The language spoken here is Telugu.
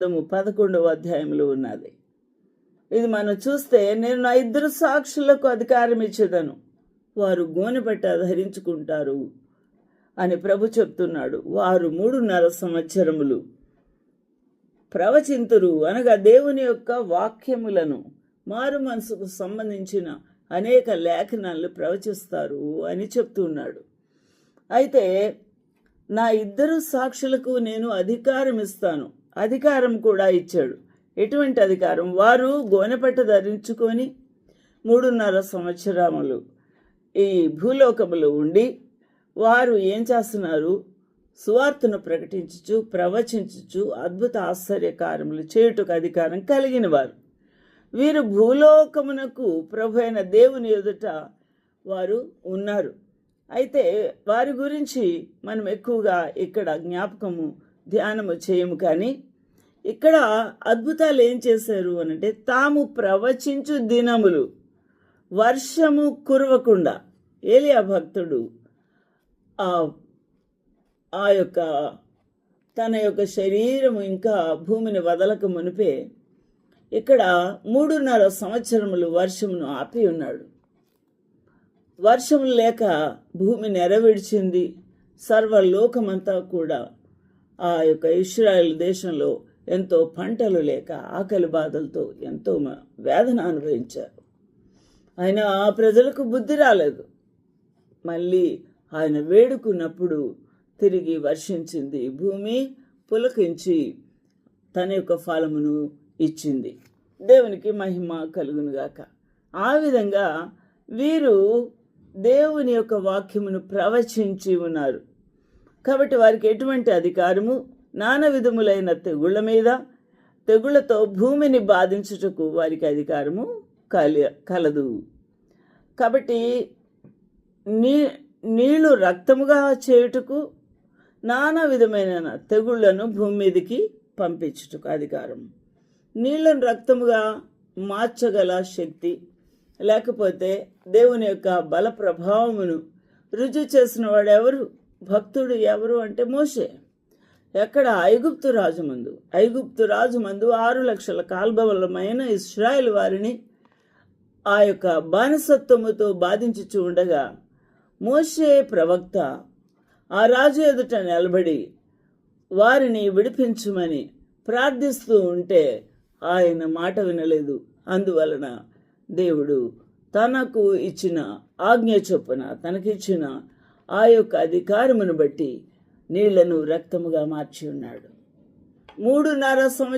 గ్రంథము పదకొండవ అధ్యాయంలో ఉన్నది. ఇది మనం చూస్తే నేను నా ఇద్దరు సాక్షులకు అధికారం ఇచ్చేదను. వారు గోనెపట్ట ధరించుకుంటారు అని ప్రభు చెప్తున్నాడు. వారు మూడున్నర సంవత్సరములు ప్రవచింతురు అనగా దేవుని యొక్క వాక్యములను మారు మనసుకు సంబంధించిన అనేక లేఖనాలను ప్రవచిస్తారు అని చెప్తున్నాడు. అయితే నా ఇద్దరు సాక్షులకు నేను అధికారం ఇస్తాను. అధికారం కూడా ఇచ్చాడు. ఎటువంటి అధికారం? వారు గోనెపట్ట ధరించుకొని మూడున్నర సంవత్సరములు ఈ భూలోకములు ఉండి వారు ఏం చేస్తున్నారు? సువార్తను ప్రకటించుచు ప్రవచించుచు అద్భుత ఆశ్చర్యకారములు చేయుటకు అధికారం కలిగిన వారు. వీరు భూలోకమునకు ప్రభు అయిన దేవుని ఎదుట వారు ఉన్నారు. అయితే వారి గురించి మనం ఎక్కువగా ఇక్కడ జ్ఞాపకము ధ్యానము చేయము కానీ ఇక్కడ అద్భుతాలు ఏం చేశారు అనంటే తాము ప్రవచించు దినములు వర్షము కురవకుండా. ఏలియా భక్తుడు ఆ ఆ యొక్క తన యొక్క శరీరము ఇంకా భూమిని వదలక మునిపే ఇక్కడ మూడున్నర సంవత్సరములు వర్షమును ఆపి ఉన్నాడు. వర్షము లేక భూమి నెరవేర్చింది. సర్వలోకమంతా కూడా ఆ యొక్క ఇస్రాయల్ దేశంలో ఎంతో పంటలు లేక ఆకలి బాధలతో ఎంతో మ- వేదన అనుభవించారు. ఆయన ఆ ప్రజలకు బుద్ధి రాలేదు. మళ్ళీ ఆయన వేడుకున్నప్పుడు తిరిగి వర్షించింది భూమి పులకించి తన యొక్క ఫలమును ఇచ్చింది. దేవునికి మహిమ కలుగునుగాక. ఆ విధంగా వీరు దేవుని యొక్క వాక్యమును ప్రవచించి ఉన్నారు. కాబట్టి వారికి ఎటువంటి అధికారము? నానా విధములైన తెగుళ్ళ మీద తెగుళ్ళతో భూమిని బాధించుటకు వారికి అధికారము కలి కలదు. కాబట్టి నీ నీళ్ళు రక్తముగా చేయుటకు నానా విధమైన తెగుళ్ళను భూమి మీదకి పంపించుటకు అధికారం. నీళ్ళను రక్తముగా మార్చగల శక్తి లేకపోతే దేవుని యొక్క బల ప్రభావమును రుజువు చేసిన వాడెవరు? ఎవరు భక్తుడు ఎవరు అంటే మోషే. ఎక్కడ? ఐగుప్తు రాజు మందు ఐగుప్తు రాజు మందు ఆరు లక్షల కాల్బవలమైన ఇస్రాయల్ వారిని ఆ యొక్క బానిసత్వముతో బాధించుచు ఉండగా మోషే ప్రవక్త ఆ రాజు ఎదుట నిలబడి వారిని విడిపించమని ప్రార్థిస్తూ ఉంటే ఆయన మాట వినలేదు. అందువలన దేవుడు తనకు ఇచ్చిన ఆజ్ఞ చొప్పున తనకిచ్చిన ఆ యొక్క అధికారమును బట్టి నీళ్ళను రక్తముగా మార్చి ఉన్నాడు. మూడున్నర సంవత్సరం